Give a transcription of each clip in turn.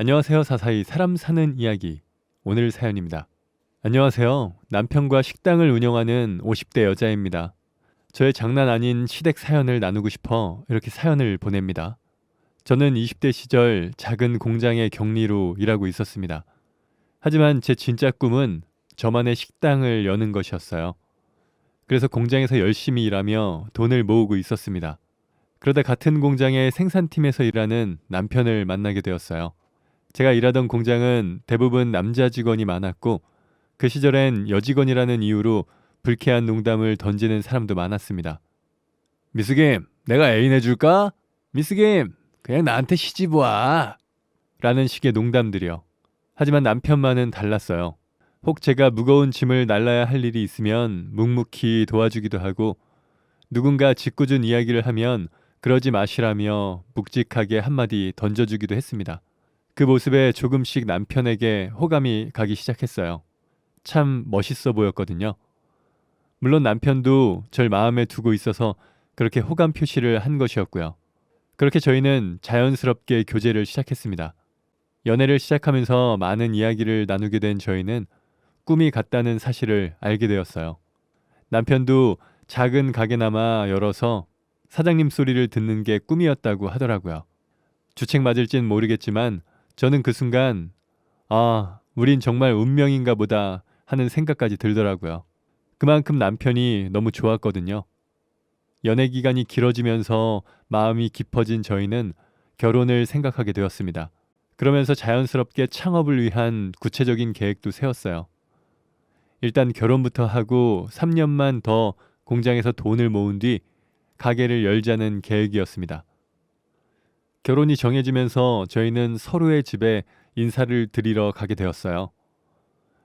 안녕하세요. 사사이 사람 사는 이야기. 오늘 사연입니다. 안녕하세요. 남편과 식당을 운영하는 50대 여자입니다. 저의 장난 아닌 시댁 사연을 나누고 싶어 이렇게 사연을 보냅니다. 저는 20대 시절 작은 공장의 격리로 일하고 있었습니다. 하지만 제 진짜 꿈은 저만의 식당을 여는 것이었어요. 그래서 공장에서 열심히 일하며 돈을 모으고 있었습니다. 그러다 같은 공장의 생산팀에서 일하는 남편을 만나게 되었어요. 제가 일하던 공장은 대부분 남자 직원이 많았고 그 시절엔 여직원이라는 이유로 불쾌한 농담을 던지는 사람도 많았습니다. 미스김, 내가 애인 해줄까? 미스김, 그냥 나한테 시집 와. 라는 식의 농담들이요. 하지만 남편만은 달랐어요. 혹 제가 무거운 짐을 날라야 할 일이 있으면 묵묵히 도와주기도 하고 누군가 짓궂은 이야기를 하면 그러지 마시라며 묵직하게 한마디 던져주기도 했습니다. 그 모습에 조금씩 남편에게 호감이 가기 시작했어요. 참 멋있어 보였거든요. 물론 남편도 절 마음에 두고 있어서 그렇게 호감 표시를 한 것이었고요. 그렇게 저희는 자연스럽게 교제를 시작했습니다. 연애를 시작하면서 많은 이야기를 나누게 된 저희는 꿈이 같다는 사실을 알게 되었어요. 남편도 작은 가게나마 열어서 사장님 소리를 듣는 게 꿈이었다고 하더라고요. 주책 맞을진 모르겠지만 저는 그 순간 아, 우린 정말 운명인가 보다 하는 생각까지 들더라고요. 그만큼 남편이 너무 좋았거든요. 연애 기간이 길어지면서 마음이 깊어진 저희는 결혼을 생각하게 되었습니다. 그러면서 자연스럽게 창업을 위한 구체적인 계획도 세웠어요. 일단 결혼부터 하고 3년만 더 공장에서 돈을 모은 뒤 가게를 열자는 계획이었습니다. 결혼이 정해지면서 저희는 서로의 집에 인사를 드리러 가게 되었어요.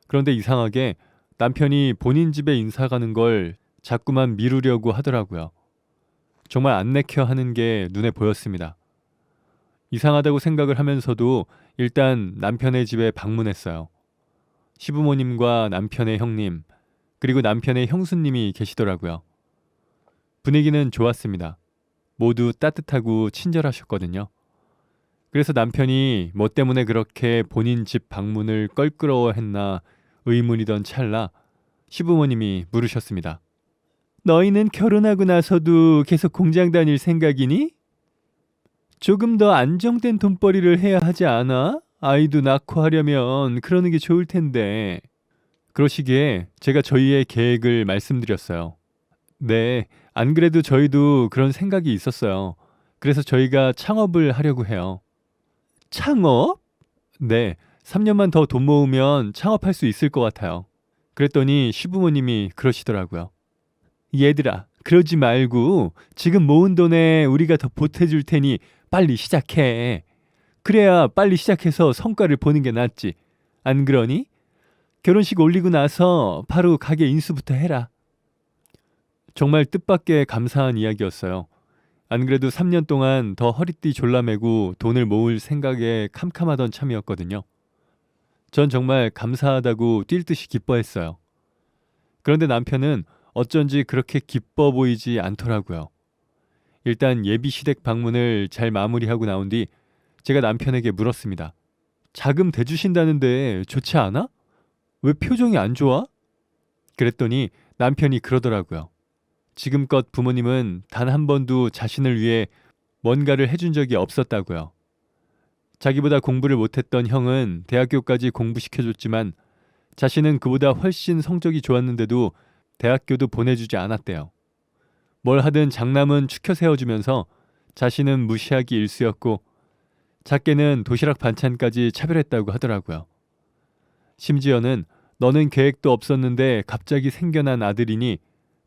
그런데 이상하게 남편이 본인 집에 인사 가는 걸 자꾸만 미루려고 하더라고요. 정말 안 내켜 하는 게 눈에 보였습니다. 이상하다고 생각을 하면서도 일단 남편의 집에 방문했어요. 시부모님과 남편의 형님, 그리고 남편의 형수님이 계시더라고요. 분위기는 좋았습니다. 모두 따뜻하고 친절하셨거든요. 그래서 남편이 뭐 때문에 그렇게 본인 집 방문을 껄끄러워 했나 의문이던 찰나 시부모님이 물으셨습니다. 너희는 결혼하고 나서도 계속 공장 다닐 생각이니? 조금 더 안정된 돈벌이를 해야 하지 않아? 아이도 낳고 하려면 그러는 게 좋을 텐데. 그러시기에 제가 저희의 계획을 말씀드렸어요. 네, 안 그래도 저희도 그런 생각이 있었어요. 그래서 저희가 창업을 하려고 해요. 창업? 네, 3년만 더 돈 모으면 창업할 수 있을 것 같아요. 그랬더니 시부모님이 그러시더라고요. 얘들아, 그러지 말고 지금 모은 돈에 우리가 더 보태줄 테니 빨리 시작해. 그래야 빨리 시작해서 성과를 보는 게 낫지. 안 그러니? 결혼식 올리고 나서 바로 가게 인수부터 해라. 정말 뜻밖의 감사한 이야기였어요. 안 그래도 3년 동안 더 허리띠 졸라매고 돈을 모을 생각에 캄캄하던 참이었거든요. 전 정말 감사하다고 뛸 듯이 기뻐했어요. 그런데 남편은 어쩐지 그렇게 기뻐 보이지 않더라고요. 일단 예비 시댁 방문을 잘 마무리하고 나온 뒤 제가 남편에게 물었습니다. 자금 대주신다는데 좋지 않아? 왜 표정이 안 좋아? 그랬더니 남편이 그러더라고요. 지금껏 부모님은 단 한 번도 자신을 위해 뭔가를 해준 적이 없었다고요. 자기보다 공부를 못했던 형은 대학교까지 공부시켜줬지만 자신은 그보다 훨씬 성적이 좋았는데도 대학교도 보내주지 않았대요. 뭘 하든 장남은 추켜 세워주면서 자신은 무시하기 일쑤였고 작게는 도시락 반찬까지 차별했다고 하더라고요. 심지어는 너는 계획도 없었는데 갑자기 생겨난 아들이니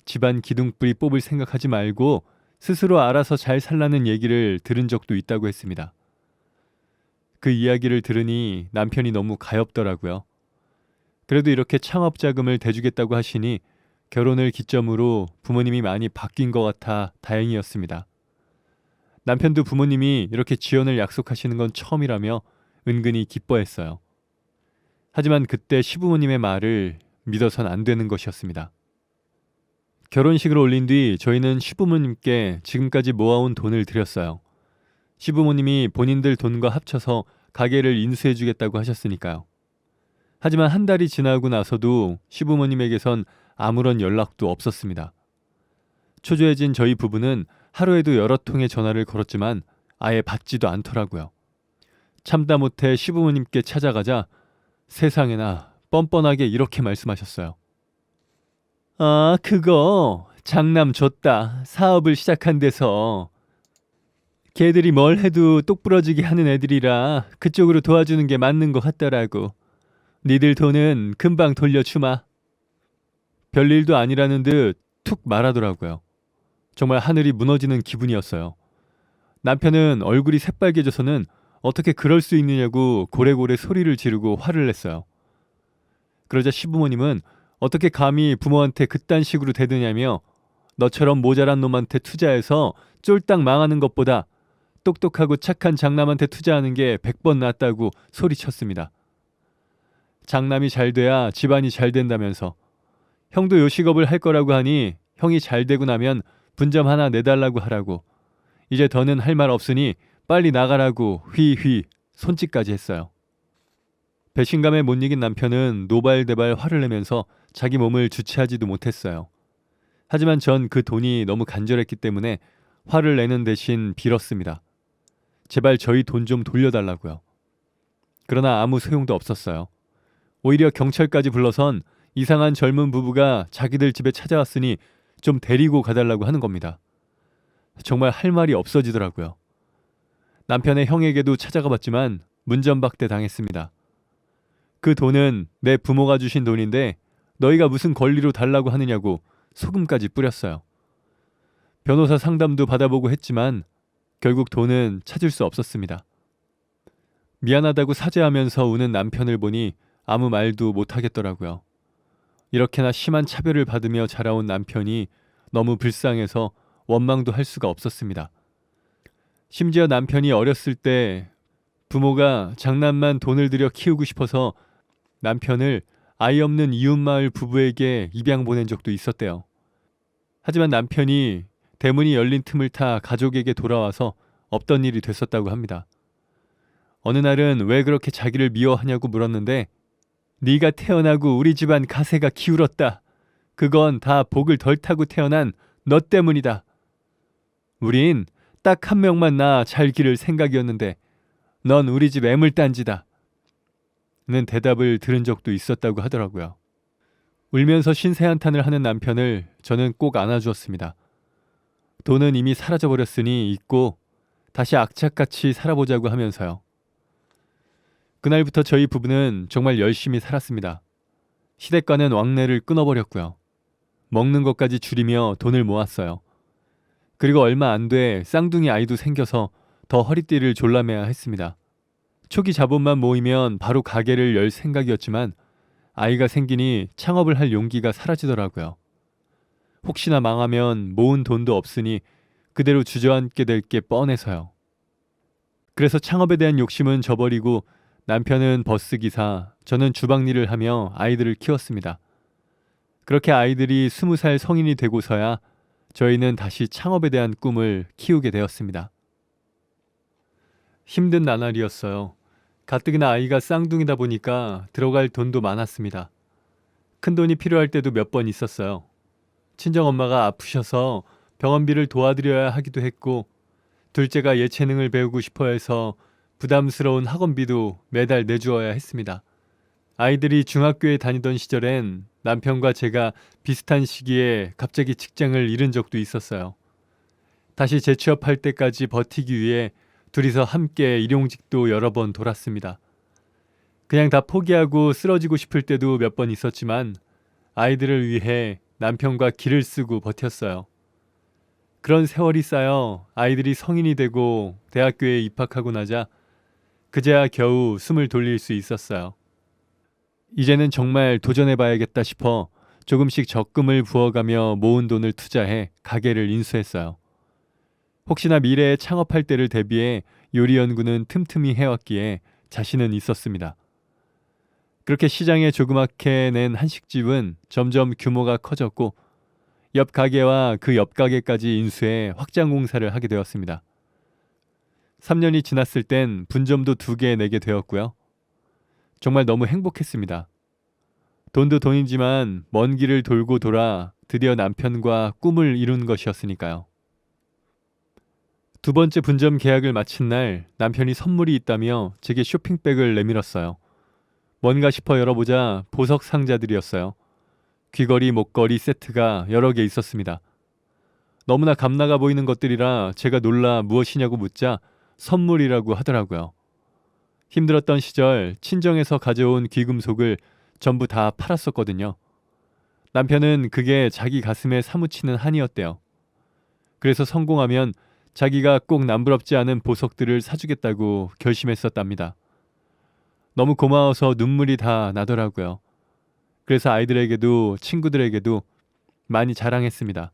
집안 기둥뿌리 뽑을 생각하지 말고 스스로 알아서 잘 살라는 얘기를 들은 적도 있다고 했습니다. 그 이야기를 들으니 남편이 너무 가엽더라고요. 그래도 이렇게 창업 자금을 대주겠다고 하시니 결혼을 기점으로 부모님이 많이 바뀐 것 같아 다행이었습니다. 남편도 부모님이 이렇게 지원을 약속하시는 건 처음이라며 은근히 기뻐했어요. 하지만 그때 시부모님의 말을 믿어선 안 되는 것이었습니다. 결혼식을 올린 뒤 저희는 시부모님께 지금까지 모아온 돈을 드렸어요. 시부모님이 본인들 돈과 합쳐서 가게를 인수해 주겠다고 하셨으니까요. 하지만 한 달이 지나고 나서도 시부모님에게선 아무런 연락도 없었습니다. 초조해진 저희 부부는 하루에도 여러 통의 전화를 걸었지만 아예 받지도 않더라고요. 참다 못해 시부모님께 찾아가자 세상에나 뻔뻔하게 이렇게 말씀하셨어요. 아, 그거 장남 줬다. 사업을 시작한 데서 걔들이 뭘 해도 똑부러지게 하는 애들이라 그쪽으로 도와주는 게 맞는 것 같더라고. 니들 돈은 금방 돌려주마. 별일도 아니라는 듯 툭 말하더라고요. 정말 하늘이 무너지는 기분이었어요. 남편은 얼굴이 새빨개져서는 어떻게 그럴 수 있느냐고 고래고래 소리를 지르고 화를 냈어요. 그러자 시부모님은 어떻게 감히 부모한테 그딴 식으로 대드냐며 너처럼 모자란 놈한테 투자해서 쫄딱 망하는 것보다 똑똑하고 착한 장남한테 투자하는 게 100번 낫다고 소리쳤습니다. 장남이 잘 돼야 집안이 잘 된다면서 형도 요식업을 할 거라고 하니 형이 잘 되고 나면 분점 하나 내달라고 하라고 이제 더는 할 말 없으니 빨리 나가라고 휘휘 손짓까지 했어요. 배신감에 못 이긴 남편은 노발대발 화를 내면서 자기 몸을 주체하지도 못했어요. 하지만 전 그 돈이 너무 간절했기 때문에 화를 내는 대신 빌었습니다. 제발 저희 돈 좀 돌려달라고요. 그러나 아무 소용도 없었어요. 오히려 경찰까지 불러선 이상한 젊은 부부가 자기들 집에 찾아왔으니 좀 데리고 가달라고 하는 겁니다. 정말 할 말이 없어지더라고요. 남편의 형에게도 찾아가 봤지만 문전박대 당했습니다. 그 돈은 내 부모가 주신 돈인데 너희가 무슨 권리로 달라고 하느냐고 소금까지 뿌렸어요. 변호사 상담도 받아보고 했지만 결국 돈은 찾을 수 없었습니다. 미안하다고 사죄하면서 우는 남편을 보니 아무 말도 못하겠더라고요. 이렇게나 심한 차별을 받으며 자라온 남편이 너무 불쌍해서 원망도 할 수가 없었습니다. 심지어 남편이 어렸을 때 부모가 장남만 돈을 들여 키우고 싶어서 남편을 아이 없는 이웃마을 부부에게 입양 보낸 적도 있었대요. 하지만 남편이 대문이 열린 틈을 타 가족에게 돌아와서 없던 일이 됐었다고 합니다. 어느 날은 왜 그렇게 자기를 미워하냐고 물었는데 네가 태어나고 우리 집안 가세가 기울었다. 그건 다 복을 덜 타고 태어난 너 때문이다. 우린 딱 한 명만 나잘 기를 생각이었는데 넌 우리 집 애물단지다. 는 대답을 들은 적도 있었다고 하더라고요. 울면서 신세 한탄을 하는 남편을 저는 꼭 안아주었습니다. 돈은 이미 사라져버렸으니 잊고 다시 악착같이 살아보자고 하면서요. 그날부터 저희 부부는 정말 열심히 살았습니다. 시댁과는 왕래를 끊어버렸고요. 먹는 것까지 줄이며 돈을 모았어요. 그리고 얼마 안 돼 쌍둥이 아이도 생겨서 더 허리띠를 졸라매야 했습니다. 초기 자본만 모이면 바로 가게를 열 생각이었지만 아이가 생기니 창업을 할 용기가 사라지더라고요. 혹시나 망하면 모은 돈도 없으니 그대로 주저앉게 될 게 뻔해서요. 그래서 창업에 대한 욕심은 저버리고 남편은 버스 기사, 저는 주방 일을 하며 아이들을 키웠습니다. 그렇게 아이들이 스무 살 성인이 되고서야 저희는 다시 창업에 대한 꿈을 키우게 되었습니다. 힘든 나날이었어요. 가뜩이나 아이가 쌍둥이다 보니까 들어갈 돈도 많았습니다. 큰 돈이 필요할 때도 몇 번 있었어요. 친정 엄마가 아프셔서 병원비를 도와드려야 하기도 했고, 둘째가 예체능을 배우고 싶어 해서 부담스러운 학원비도 매달 내주어야 했습니다. 아이들이 중학교에 다니던 시절엔 남편과 제가 비슷한 시기에 갑자기 직장을 잃은 적도 있었어요. 다시 재취업할 때까지 버티기 위해 둘이서 함께 일용직도 여러 번 돌았습니다. 그냥 다 포기하고 쓰러지고 싶을 때도 몇 번 있었지만 아이들을 위해 남편과 길을 쓰고 버텼어요. 그런 세월이 쌓여 아이들이 성인이 되고 대학교에 입학하고 나자 그제야 겨우 숨을 돌릴 수 있었어요. 이제는 정말 도전해봐야겠다 싶어 조금씩 적금을 부어가며 모은 돈을 투자해 가게를 인수했어요. 혹시나 미래에 창업할 때를 대비해 요리 연구는 틈틈이 해왔기에 자신은 있었습니다. 그렇게 시장에 조그맣게 낸 한식집은 점점 규모가 커졌고 옆 가게와 그 옆 가게까지 인수해 확장 공사를 하게 되었습니다. 3년이 지났을 땐 분점도 두 개 내게 되었고요. 정말 너무 행복했습니다. 돈도 돈이지만 먼 길을 돌고 돌아 드디어 남편과 꿈을 이룬 것이었으니까요. 두 번째 분점 계약을 마친 날 남편이 선물이 있다며 제게 쇼핑백을 내밀었어요. 뭔가 싶어 열어보자 보석 상자들이었어요. 귀걸이, 목걸이 세트가 여러 개 있었습니다. 너무나 감나가 보이는 것들이라 제가 놀라 무엇이냐고 묻자 선물이라고 하더라고요. 힘들었던 시절 친정에서 가져온 귀금속을 전부 다 팔았었거든요. 남편은 그게 자기 가슴에 사무치는 한이었대요. 그래서 성공하면 자기가 꼭 남부럽지 않은 보석들을 사주겠다고 결심했었답니다. 너무 고마워서 눈물이 다 나더라고요. 그래서 아이들에게도 친구들에게도 많이 자랑했습니다.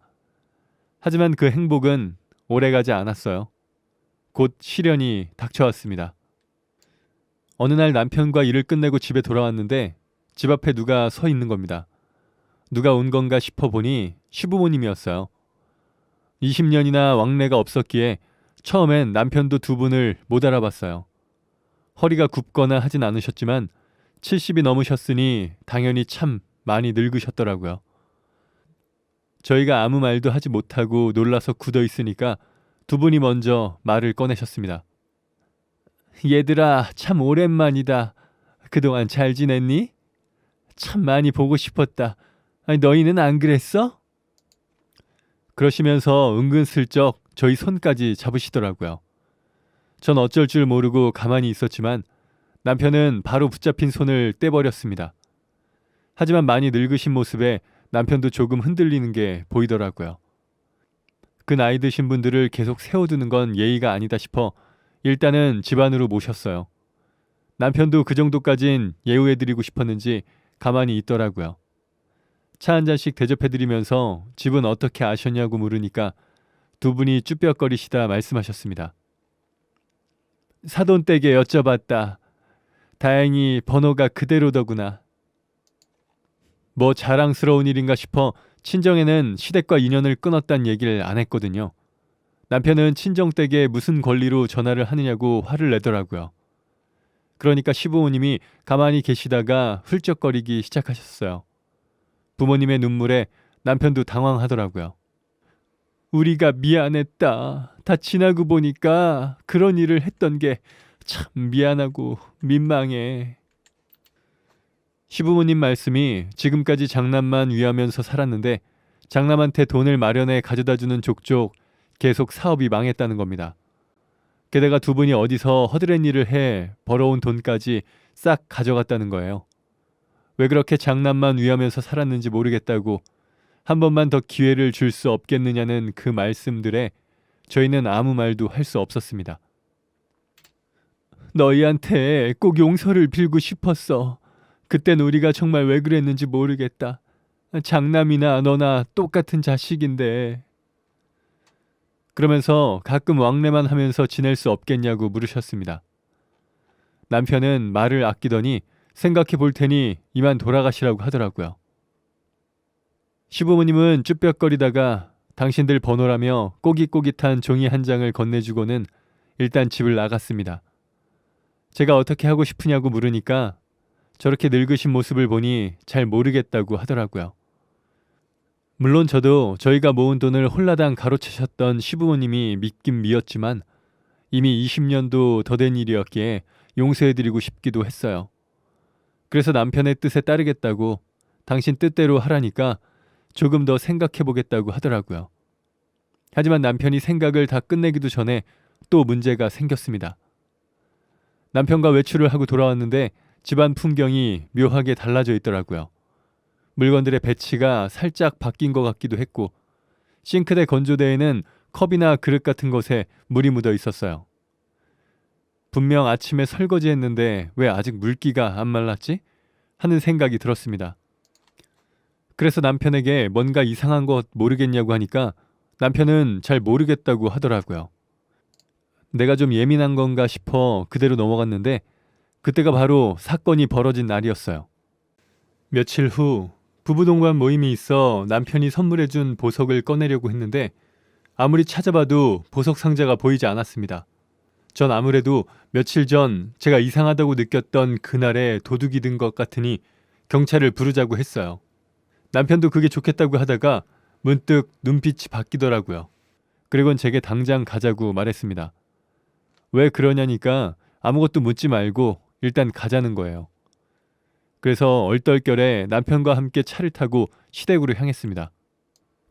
하지만 그 행복은 오래가지 않았어요. 곧 시련이 닥쳐왔습니다. 어느 날 남편과 일을 끝내고 집에 돌아왔는데 집 앞에 누가 서 있는 겁니다. 누가 온 건가 싶어 보니 시부모님이었어요. 20년이나 왕래가 없었기에 처음엔 남편도 두 분을 못 알아봤어요. 허리가 굽거나 하진 않으셨지만 70이 넘으셨으니 당연히 참 많이 늙으셨더라고요. 저희가 아무 말도 하지 못하고 놀라서 굳어 있으니까 두 분이 먼저 말을 꺼내셨습니다. 얘들아, 참 오랜만이다. 그동안 잘 지냈니? 참 많이 보고 싶었다. 아니, 너희는 안 그랬어? 그러시면서 은근슬쩍 저희 손까지 잡으시더라고요. 전 어쩔 줄 모르고 가만히 있었지만 남편은 바로 붙잡힌 손을 떼버렸습니다. 하지만 많이 늙으신 모습에 남편도 조금 흔들리는 게 보이더라고요. 그 나이 드신 분들을 계속 세워두는 건 예의가 아니다 싶어 일단은 집 안으로 모셨어요. 남편도 그 정도까진 예우해드리고 싶었는지 가만히 있더라고요. 차 한 잔씩 대접해드리면서 집은 어떻게 아셨냐고 물으니까 두 분이 쭈뼛거리시다 말씀하셨습니다. 사돈댁에 여쭤봤다. 다행히 번호가 그대로더구나. 뭐 자랑스러운 일인가 싶어 친정에는 시댁과 인연을 끊었단 얘기를 안 했거든요. 남편은 친정댁에 무슨 권리로 전화를 하느냐고 화를 내더라고요. 그러니까 시부모님이 가만히 계시다가 훌쩍거리기 시작하셨어요. 부모님의 눈물에 남편도 당황하더라고요. 우리가 미안했다. 다 지나고 보니까 그런 일을 했던 게 참 미안하고 민망해. 시부모님 말씀이 지금까지 장남만 위하면서 살았는데 장남한테 돈을 마련해 가져다 주는 족족 계속 사업이 망했다는 겁니다. 게다가 두 분이 어디서 허드렛 일을 해 벌어온 돈까지 싹 가져갔다는 거예요. 왜 그렇게 장남만 위하면서 살았는지 모르겠다고 한 번만 더 기회를 줄 수 없겠느냐는 그 말씀들에 저희는 아무 말도 할 수 없었습니다. 너희한테 꼭 용서를 빌고 싶었어. 그땐 우리가 정말 왜 그랬는지 모르겠다. 장남이나 너나 똑같은 자식인데. 그러면서 가끔 왕래만 하면서 지낼 수 없겠냐고 물으셨습니다. 남편은 말을 아끼더니 생각해 볼 테니 이만 돌아가시라고 하더라고요. 시부모님은 쭈뼛거리다가 당신들 번호라며 꼬깃꼬깃한 종이 한 장을 건네주고는 일단 집을 나갔습니다. 제가 어떻게 하고 싶으냐고 물으니까 저렇게 늙으신 모습을 보니 잘 모르겠다고 하더라고요. 물론 저도 저희가 모은 돈을 홀라당 가로채셨던 시부모님이 믿긴 미었지만 이미 20년도 더 된 일이었기에 용서해드리고 싶기도 했어요. 그래서 남편의 뜻에 따르겠다고 당신 뜻대로 하라니까 조금 더 생각해 보겠다고 하더라고요. 하지만 남편이 생각을 다 끝내기도 전에 또 문제가 생겼습니다. 남편과 외출을 하고 돌아왔는데 집안 풍경이 묘하게 달라져 있더라고요. 물건들의 배치가 살짝 바뀐 것 같기도 했고 싱크대 건조대에는 컵이나 그릇 같은 것에 물이 묻어 있었어요. 분명 아침에 설거지 했는데 왜 아직 물기가 안 말랐지? 하는 생각이 들었습니다. 그래서 남편에게 뭔가 이상한 것 모르겠냐고 하니까 남편은 잘 모르겠다고 하더라고요. 내가 좀 예민한 건가 싶어 그대로 넘어갔는데 그때가 바로 사건이 벌어진 날이었어요. 며칠 후 부부 동반 모임이 있어 남편이 선물해준 보석을 꺼내려고 했는데 아무리 찾아봐도 보석 상자가 보이지 않았습니다. 전 아무래도 며칠 전 제가 이상하다고 느꼈던 그날에 도둑이 든 것 같으니 경찰을 부르자고 했어요. 남편도 그게 좋겠다고 하다가 문득 눈빛이 바뀌더라고요. 그리곤 제게 당장 가자고 말했습니다. 왜 그러냐니까 아무것도 묻지 말고 일단 가자는 거예요. 그래서 얼떨결에 남편과 함께 차를 타고 시댁으로 향했습니다.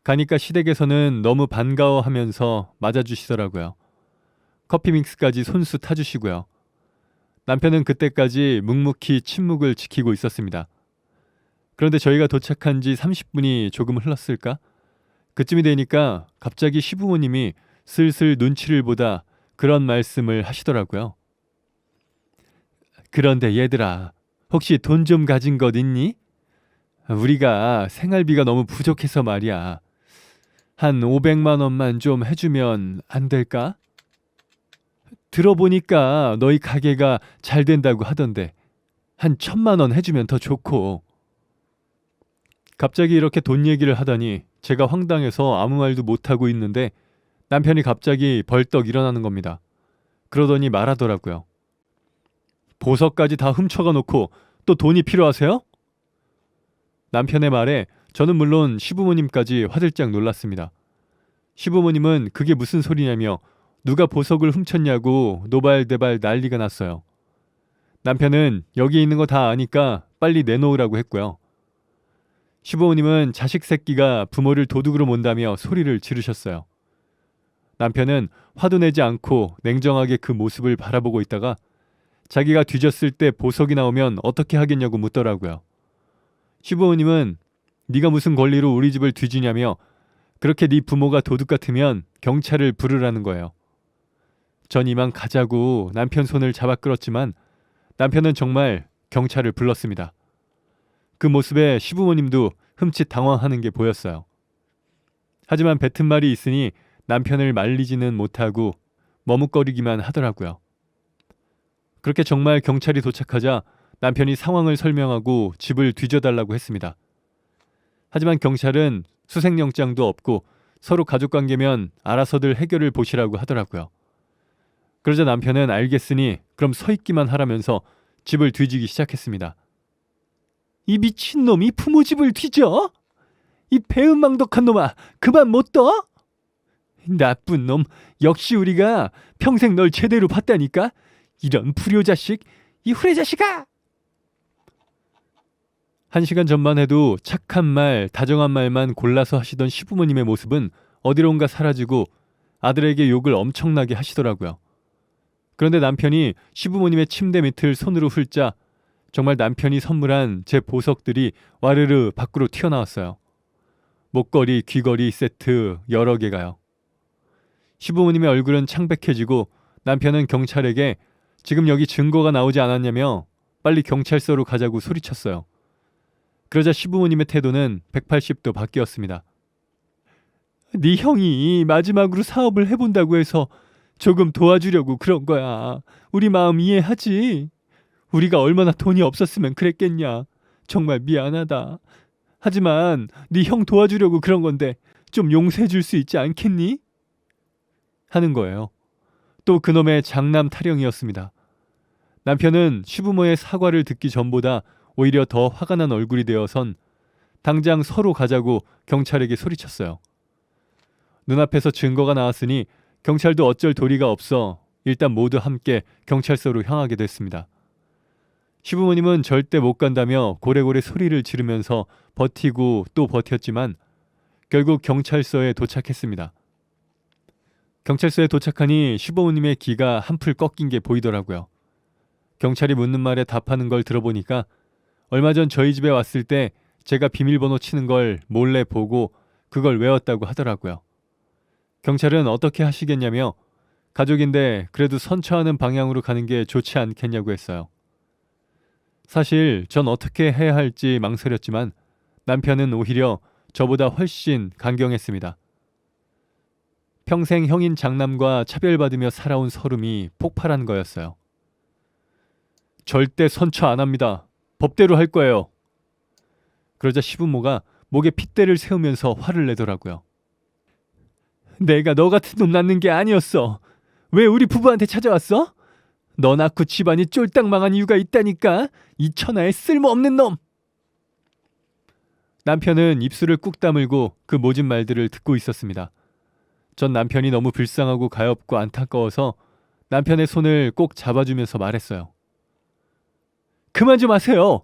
가니까 시댁에서는 너무 반가워하면서 맞아주시더라고요. 커피 믹스까지 손수 타주시고요. 남편은 그때까지 묵묵히 침묵을 지키고 있었습니다. 그런데 저희가 도착한 지 30분이 조금 흘렀을까? 그쯤이 되니까 갑자기 시부모님이 슬슬 눈치를 보다 그런 말씀을 하시더라고요. 그런데 얘들아, 혹시 돈 좀 가진 것 있니? 우리가 생활비가 너무 부족해서 말이야. 한 500만 원만 좀 해주면 안 될까? 들어보니까 너희 가게가 잘 된다고 하던데 한 천만 원 해주면 더 좋고. 갑자기 이렇게 돈 얘기를 하다니 제가 황당해서 아무 말도 못하고 있는데 남편이 갑자기 벌떡 일어나는 겁니다. 그러더니 말하더라고요. 보석까지 다 훔쳐가 놓고 또 돈이 필요하세요? 남편의 말에 저는 물론 시부모님까지 화들짝 놀랐습니다. 시부모님은 그게 무슨 소리냐며 누가 보석을 훔쳤냐고 노발대발 난리가 났어요. 남편은 여기 있는 거 다 아니까 빨리 내놓으라고 했고요. 시부모님은 자식 새끼가 부모를 도둑으로 몬다며 소리를 지르셨어요. 남편은 화도 내지 않고 냉정하게 그 모습을 바라보고 있다가 자기가 뒤졌을 때 보석이 나오면 어떻게 하겠냐고 묻더라고요. 시부모님은 네가 무슨 권리로 우리 집을 뒤지냐며 그렇게 네 부모가 도둑 같으면 경찰을 부르라는 거예요. 전 이만 가자고 남편 손을 잡아 끌었지만 남편은 정말 경찰을 불렀습니다. 그 모습에 시부모님도 흠칫 당황하는 게 보였어요. 하지만 뱉은 말이 있으니 남편을 말리지는 못하고 머뭇거리기만 하더라고요. 그렇게 정말 경찰이 도착하자 남편이 상황을 설명하고 집을 뒤져달라고 했습니다. 하지만 경찰은 수색영장도 없고 서로 가족관계면 알아서들 해결을 보시라고 하더라고요. 그러자 남편은 알겠으니 그럼 서 있기만 하라면서 집을 뒤지기 시작했습니다. 이 미친놈이 부모 집을 뒤져? 이 배은망덕한 놈아 그만 못 떠? 나쁜 놈 역시 우리가 평생 널 제대로 봤다니까 이런 불효 자식 이 후레 자식아 한 시간 전만 해도 착한 말 다정한 말만 골라서 하시던 시부모님의 모습은 어디론가 사라지고 아들에게 욕을 엄청나게 하시더라고요. 그런데 남편이 시부모님의 침대 밑을 손으로 훑자 정말 남편이 선물한 제 보석들이 와르르 밖으로 튀어나왔어요. 목걸이, 귀걸이 세트 여러 개가요. 시부모님의 얼굴은 창백해지고 남편은 경찰에게 지금 여기 증거가 나오지 않았냐며 빨리 경찰서로 가자고 소리쳤어요. 그러자 시부모님의 태도는 180도 바뀌었습니다. 네 형이 마지막으로 사업을 해본다고 해서 조금 도와주려고 그런 거야. 우리 마음 이해하지? 우리가 얼마나 돈이 없었으면 그랬겠냐. 정말 미안하다. 하지만 네 형 도와주려고 그런 건데 좀 용서해 줄 수 있지 않겠니? 하는 거예요. 또 그놈의 장남 타령이었습니다. 남편은 시부모의 사과를 듣기 전보다 오히려 더 화가 난 얼굴이 되어선 당장 서로 가자고 경찰에게 소리쳤어요. 눈앞에서 증거가 나왔으니 경찰도 어쩔 도리가 없어 일단 모두 함께 경찰서로 향하게 됐습니다. 시부모님은 절대 못 간다며 고래고래 소리를 지르면서 버티고 또 버텼지만 결국 경찰서에 도착했습니다. 경찰서에 도착하니 시부모님의 기가 한풀 꺾인 게 보이더라고요. 경찰이 묻는 말에 답하는 걸 들어보니까 얼마 전 저희 집에 왔을 때 제가 비밀번호 치는 걸 몰래 보고 그걸 외웠다고 하더라고요. 경찰은 어떻게 하시겠냐며 가족인데 그래도 선처하는 방향으로 가는 게 좋지 않겠냐고 했어요. 사실 전 어떻게 해야 할지 망설였지만 남편은 오히려 저보다 훨씬 강경했습니다. 평생 형인 장남과 차별받으며 살아온 서름이 폭발한 거였어요. 절대 선처 안 합니다. 법대로 할 거예요. 그러자 시부모가 목에 핏대를 세우면서 화를 내더라고요. 내가 너 같은 놈 낳는 게 아니었어. 왜 우리 부부한테 찾아왔어? 너 낳고 집안이 쫄딱 망한 이유가 있다니까. 이 천하의 쓸모없는 놈. 남편은 입술을 꾹 다물고 그 모진 말들을 듣고 있었습니다. 전 남편이 너무 불쌍하고 가엾고 안타까워서 남편의 손을 꼭 잡아주면서 말했어요. 그만 좀 하세요.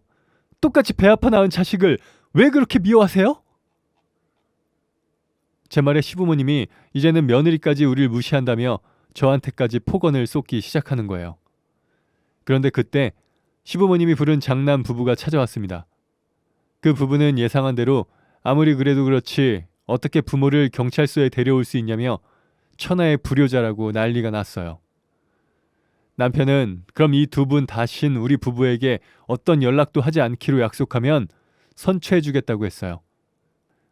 똑같이 배 아파 낳은 자식을 왜 그렇게 미워하세요? 제 말에 시부모님이 이제는 며느리까지 우리를 무시한다며 저한테까지 폭언을 쏟기 시작하는 거예요. 그런데 그때 시부모님이 부른 장남 부부가 찾아왔습니다. 그 부부는 예상한 대로 아무리 그래도 그렇지 어떻게 부모를 경찰서에 데려올 수 있냐며 천하의 불효자라고 난리가 났어요. 남편은 그럼 이 두 분 다신 우리 부부에게 어떤 연락도 하지 않기로 약속하면 선처해 주겠다고 했어요.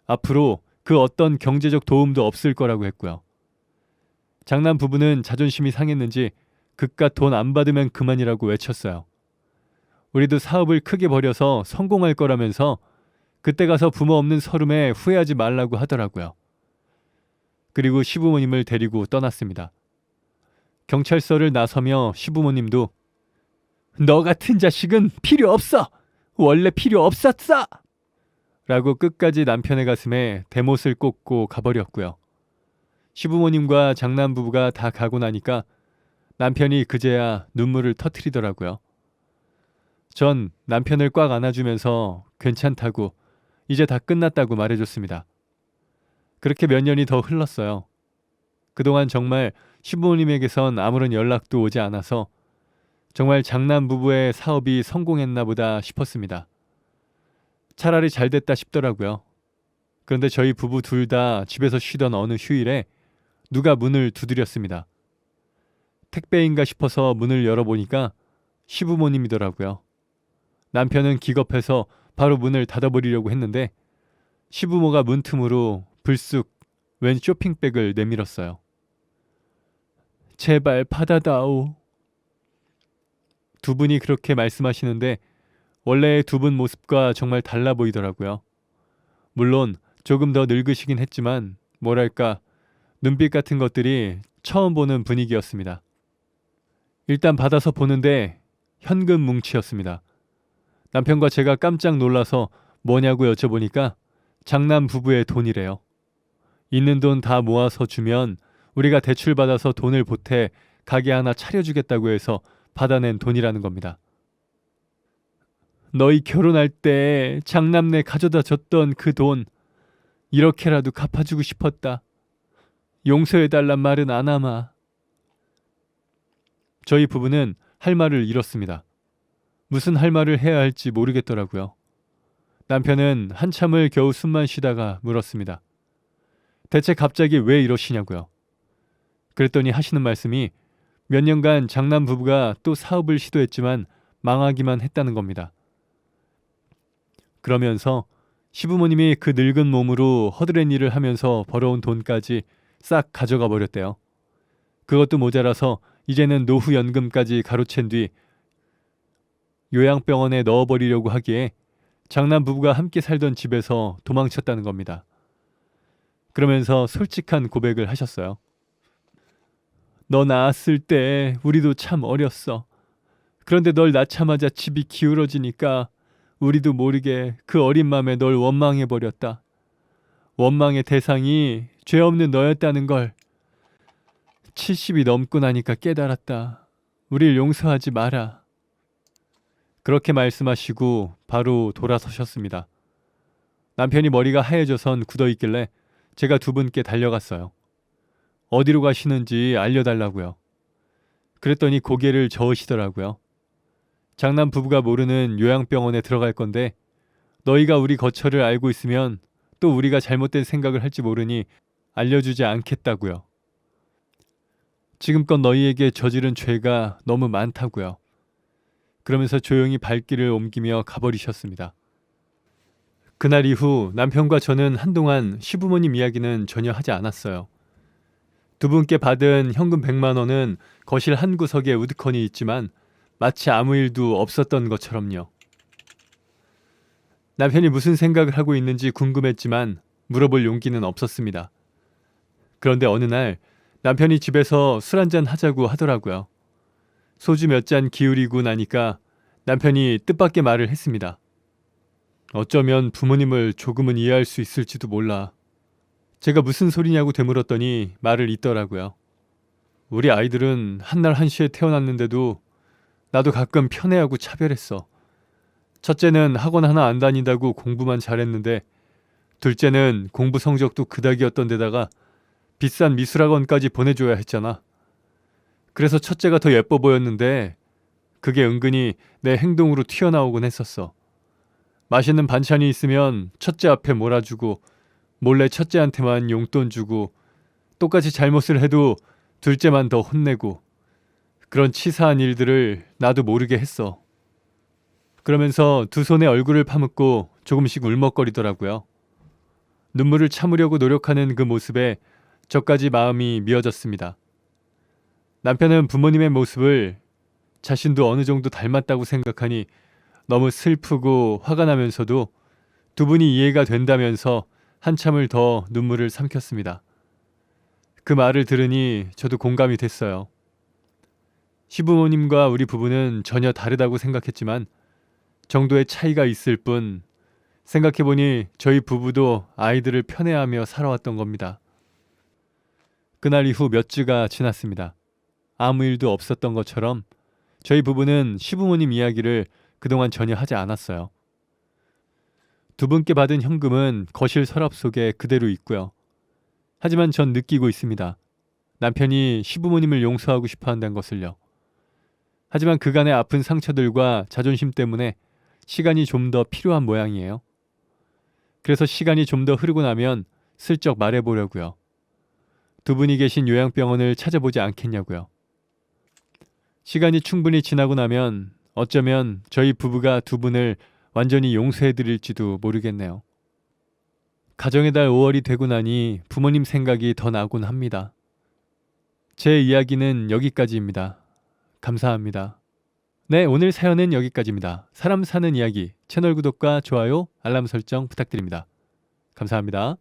앞으로 그 어떤 경제적 도움도 없을 거라고 했고요. 장남 부부는 자존심이 상했는지 그깟 돈 안 받으면 그만이라고 외쳤어요. 우리도 사업을 크게 벌여서 성공할 거라면서 그때 가서 부모 없는 서름에 후회하지 말라고 하더라고요. 그리고 시부모님을 데리고 떠났습니다. 경찰서를 나서며 시부모님도 너 같은 자식은 필요 없어. 원래 필요 없었어. 라고 끝까지 남편의 가슴에 대못을 꽂고 가버렸고요. 시부모님과 장남 부부가 다 가고 나니까 남편이 그제야 눈물을 터트리더라고요. 전 남편을 꽉 안아주면서 괜찮다고 이제 다 끝났다고 말해줬습니다. 그렇게 몇 년이 더 흘렀어요. 그동안 정말 시부모님에게선 아무런 연락도 오지 않아서 정말 장남 부부의 사업이 성공했나 보다 싶었습니다. 차라리 잘 됐다 싶더라고요. 그런데 저희 부부 둘 다 집에서 쉬던 어느 휴일에 누가 문을 두드렸습니다. 택배인가 싶어서 문을 열어보니까 시부모님이더라고요. 남편은 기겁해서 바로 문을 닫아버리려고 했는데 시부모가 문틈으로 불쑥 웬 쇼핑백을 내밀었어요. 제발 받아다오. 두 분이 그렇게 말씀하시는데 원래의 두 분 모습과 정말 달라 보이더라고요. 물론 조금 더 늙으시긴 했지만 뭐랄까 눈빛 같은 것들이 처음 보는 분위기였습니다. 일단 받아서 보는데 현금 뭉치였습니다. 남편과 제가 깜짝 놀라서 뭐냐고 여쭤보니까 장남 부부의 돈이래요. 있는 돈 다 모아서 주면 우리가 대출 받아서 돈을 보태 가게 하나 차려주겠다고 해서 받아낸 돈이라는 겁니다. 너희 결혼할 때 장남네 가져다 줬던 그 돈 이렇게라도 갚아주고 싶었다. 용서해달란 말은 안 하마. 저희 부부는 할 말을 잃었습니다. 무슨 할 말을 해야 할지 모르겠더라고요. 남편은 한참을 겨우 숨만 쉬다가 물었습니다. 대체 갑자기 왜 이러시냐고요. 그랬더니 하시는 말씀이 몇 년간 장남 부부가 또 사업을 시도했지만 망하기만 했다는 겁니다. 그러면서 시부모님이 그 늙은 몸으로 허드렛 일을 하면서 벌어온 돈까지 싹 가져가 버렸대요. 그것도 모자라서 이제는 노후연금까지 가로챈 뒤 요양병원에 넣어버리려고 하기에 장남 부부가 함께 살던 집에서 도망쳤다는 겁니다. 그러면서 솔직한 고백을 하셨어요. 너 낳았을 때 우리도 참 어렸어. 그런데 널 낳자마자 집이 기울어지니까 우리도 모르게 그 어린 마음에 널 원망해 버렸다. 원망의 대상이 죄 없는 너였다는 걸 70이 넘고 나니까 깨달았다. 우릴 용서하지 마라. 그렇게 말씀하시고 바로 돌아서셨습니다. 남편이 머리가 하얘져선 굳어 있길래 제가 두 분께 달려갔어요. 어디로 가시는지 알려달라고요. 그랬더니 고개를 저으시더라고요. 장남 부부가 모르는 요양병원에 들어갈 건데 너희가 우리 거처를 알고 있으면 또 우리가 잘못된 생각을 할지 모르니 알려주지 않겠다고요. 지금껏 너희에게 저지른 죄가 너무 많다고요. 그러면서 조용히 발길을 옮기며 가버리셨습니다. 그날 이후 남편과 저는 한동안 시부모님 이야기는 전혀 하지 않았어요. 두 분께 받은 현금 100만 원은 거실 한 구석에 우두커니 있지만 마치 아무 일도 없었던 것처럼요. 남편이 무슨 생각을 하고 있는지 궁금했지만 물어볼 용기는 없었습니다. 그런데 어느 날 남편이 집에서 술 한잔 하자고 하더라고요. 소주 몇 잔 기울이고 나니까 남편이 뜻밖의 말을 했습니다. 어쩌면 부모님을 조금은 이해할 수 있을지도 몰라. 제가 무슨 소리냐고 되물었더니 말을 잇더라고요. 우리 아이들은 한날 한시에 태어났는데도 나도 가끔 편애하고 차별했어. 첫째는 학원 하나 안 다닌다고 공부만 잘했는데 둘째는 공부 성적도 그닥이었던 데다가 비싼 미술학원까지 보내줘야 했잖아. 그래서 첫째가 더 예뻐 보였는데 그게 은근히 내 행동으로 튀어나오곤 했었어. 맛있는 반찬이 있으면 첫째 앞에 몰아주고 몰래 첫째한테만 용돈 주고 똑같이 잘못을 해도 둘째만 더 혼내고 그런 치사한 일들을 나도 모르게 했어. 그러면서 두 손에 얼굴을 파묻고 조금씩 울먹거리더라고요. 눈물을 참으려고 노력하는 그 모습에 저까지 마음이 미어졌습니다. 남편은 부모님의 모습을 자신도 어느 정도 닮았다고 생각하니 너무 슬프고 화가 나면서도 두 분이 이해가 된다면서 한참을 더 눈물을 삼켰습니다. 그 말을 들으니 저도 공감이 됐어요. 시부모님과 우리 부부는 전혀 다르다고 생각했지만 정도의 차이가 있을 뿐 생각해보니 저희 부부도 아이들을 편애하며 살아왔던 겁니다. 그날 이후 몇 주가 지났습니다. 아무 일도 없었던 것처럼 저희 부부는 시부모님 이야기를 그동안 전혀 하지 않았어요. 두 분께 받은 현금은 거실 서랍 속에 그대로 있고요. 하지만 전 느끼고 있습니다. 남편이 시부모님을 용서하고 싶어 한다는 것을요. 하지만 그간의 아픈 상처들과 자존심 때문에 시간이 좀 더 필요한 모양이에요. 그래서 시간이 좀 더 흐르고 나면 슬쩍 말해보려고요. 두 분이 계신 요양병원을 찾아보지 않겠냐고요. 시간이 충분히 지나고 나면 어쩌면 저희 부부가 두 분을 완전히 용서해드릴지도 모르겠네요. 가정의 달 5월이 되고 나니 부모님 생각이 더 나곤 합니다. 제 이야기는 여기까지입니다. 감사합니다. 네, 오늘 사연은 여기까지입니다. 사람 사는 이야기 채널 구독과 좋아요, 알람 설정 부탁드립니다. 감사합니다.